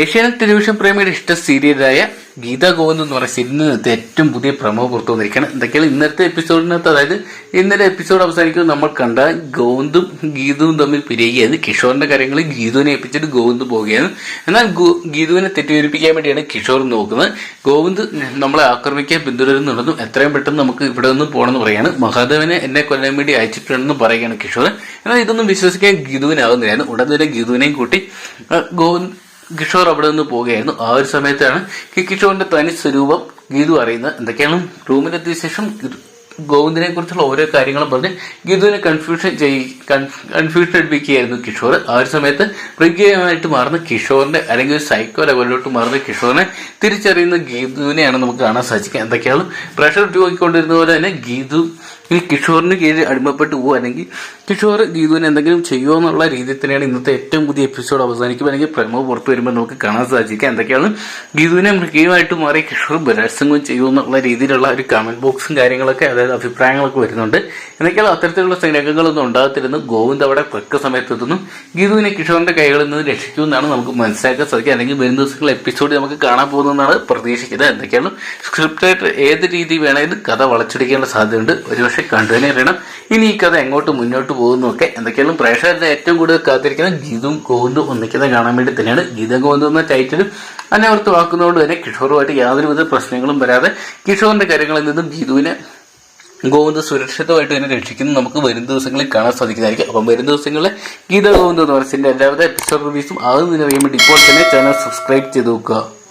Asianet television പ്രേമിയുടെ ഇഷ്ട സീരിയലായ ഗീത ഗോവിന്ദ് എന്ന് പറയുന്ന സീരിയലിനകത്ത് ഏറ്റവും പുതിയ പ്രമോ പുറത്തു വന്നിരിക്കുകയാണ്. എന്തൊക്കെയാണ് ഇന്നത്തെ എപ്പിസോഡിനകത്ത്? അതായത് ഇന്നലെ എപ്പിസോഡ് അവസാനിക്കുമ്പോൾ നമ്മൾ കണ്ട ഗോവിന്ദും ഗീതുവും തമ്മിൽ പിരിയുകയാണ് കിഷോറിന്റെ കാര്യങ്ങൾ ഗീതുവിനെ ഏൽപ്പിച്ചിട്ട് ഗോവിന്ദ് പോവുകയാണ്. എന്നാൽ ഗീതുവിനെ തെറ്റിദ്ധരിപ്പിക്കാൻ വേണ്ടിയാണ് കിഷോർ നോക്കുന്നത്. ഗോവിന്ദ് നമ്മളെ ആക്രമിക്കാൻ പിന്തുടരുന്നുണ്ടെന്നും എത്രയും പെട്ടെന്ന് നമുക്ക് ഇവിടെ നിന്ന് പോകണമെന്ന് പറയാണ് മഹാദേവനെ എന്നെ കൊല്ലാൻ വേണ്ടി അയച്ചിട്ടുണ്ടെന്ന് പറയുകയാണ് കിഷോർ. എന്നാൽ ഇതൊന്നും വിശ്വസിക്കാൻ ഗീതുവിനാവുന്നില്ലായിരുന്നു ഉടൻ തന്നെ ഗീതുവിനെയും കൂട്ടി ഗോവിന്ദ് കിഷോർ അവിടെ നിന്ന് പോവുകയായിരുന്നു ആ ഒരു സമയത്താണ് കിഷോറിന്റെ തനി സ്വരൂപം ഗീതു അറിയുന്നത്. എന്തൊക്കെയാണ്? റൂമിലെത്തിയ ശേഷം ഗോവിന്ദിനെ കുറിച്ചുള്ള ഓരോ കാര്യങ്ങളും പറഞ്ഞ് ഗീതുവിനെ കൺഫ്യൂഷൻ ചെയ് കൺഫ്യൂഷൻ എടുപ്പിക്കുകയായിരുന്നു കിഷോർ. ആ ഒരു സമയത്ത് പ്രജ്ഞയുമായിട്ട് മാറുന്ന കിഷോറിന്റെ അല്ലെങ്കിൽ ഒരു സൈക്കോ ലെവലിലോട്ട് മാറുന്ന കിഷോറിനെ തിരിച്ചറിയുന്ന ഗീതുവിനെയാണ് നമുക്ക് കാണാൻ സാധിക്കുക. എന്തൊക്കെയാണ് പ്രഷർ ഉപയോഗിക്കൊണ്ടിരുന്ന പോലെ തന്നെ ഗീതു ഈ കിഷോറിന് കീഴിൽ അടിമപ്പെട്ട് അല്ലെങ്കിൽ കിഷോർ ഗീതുവിന് എന്തെങ്കിലും ചെയ്യുമോ എന്നുള്ള രീതിയിൽ തന്നെയാണ് ഇന്നത്തെ ഏറ്റവും പുതിയ എപ്പിസോഡ് അവസാനിക്കും അല്ലെങ്കിൽ പ്രമോ പുറത്തു വരുമ്പോൾ നമുക്ക് കാണാൻ സാധിക്കുക. എന്തൊക്കെയാണ് ഗീതുവിനെ മൃഗീയമായിട്ട് മാറി കിഷോർ ബലാത്സംഗം ചെയ്യുമോ എന്നുള്ള രീതിയിലുള്ള ഒരു കമന്റ് ബോക്സും കാര്യങ്ങളൊക്കെ അതായത് അഭിപ്രായങ്ങളൊക്കെ വരുന്നുണ്ട്. എന്തൊക്കെയാണ് അത്തരത്തിലുള്ള രംഗങ്ങളൊന്നും ഉണ്ടാകത്തില്ലെന്ന് ഗോവിന്ദ് അവിടെ തക്ക സമയത്തെത്തുന്നു. ഗീതുവിനെ കിഷോറിന്റെ കൈകളിൽ നിന്ന് രക്ഷിക്കുമെന്നാണ് നമുക്ക് മനസ്സിലാക്കാൻ സാധിക്കുക. അല്ലെങ്കിൽ വരും ദിവസങ്ങളിൽ എപ്പിസോഡ് നമുക്ക് കാണാൻ പോകുന്നതെന്നാണ് പ്രതീക്ഷിക്കുന്നത്. എന്തൊക്കെയാണ്? സ്ക്രിപ്റ്റായിട്ട് ഏത് രീതി വേണമെങ്കിലും കഥ വളച്ചൊടിക്കേണ്ട സാധ്യതയുണ്ട്. ഒരുപക്ഷെ കണ്ടുതന്നെ അറിയണം. ഇനി ഈ കഥ എങ്ങോട്ട് മുന്നോട്ട് പോകുന്നൊക്കെ എന്തൊക്കെയാണ് പ്രേക്ഷകരുടെ ഏറ്റവും കൂടുതൽ കാത്തിരിക്കുന്നത് ഗീതും ഗോവിന്ദും ഒന്നിക്കുന്നത് കാണാൻ വേണ്ടി തന്നെയാണ്. ഗീത ഗോവിന്ദം എന്ന ടൈറ്റിലും ടൈറ്റിൽ അനവർത്ഥമാക്കുന്നതുകൊണ്ട് തന്നെ കിഷോറുമായിട്ട് യാതൊരുവിധ പ്രശ്നങ്ങളും വരാതെ കിഷോറിന്റെ കാര്യങ്ങളിൽ നിന്നും ഗീതുവിനെ ഗോവിന്ദ് സുരക്ഷിതമായിട്ട് തന്നെ രക്ഷിക്കുന്നു. നമുക്ക് വരും ദിവസങ്ങളിൽ കാണാൻ സാധിക്കുന്നതായിരിക്കും. അപ്പം വരും ദിവസങ്ങളിൽ ഗീത ഗോവിന്ദ് എന്ന് പറയുന്നതിന്റെ എല്ലാവിധ എപ്പിസോഡ് റിവ്യൂസും അത് നിന്ന് അറിയാൻ വേണ്ടി ഇപ്പോൾ തന്നെ ചാനൽ സബ്സ്ക്രൈബ് ചെയ്ത് നോക്കുക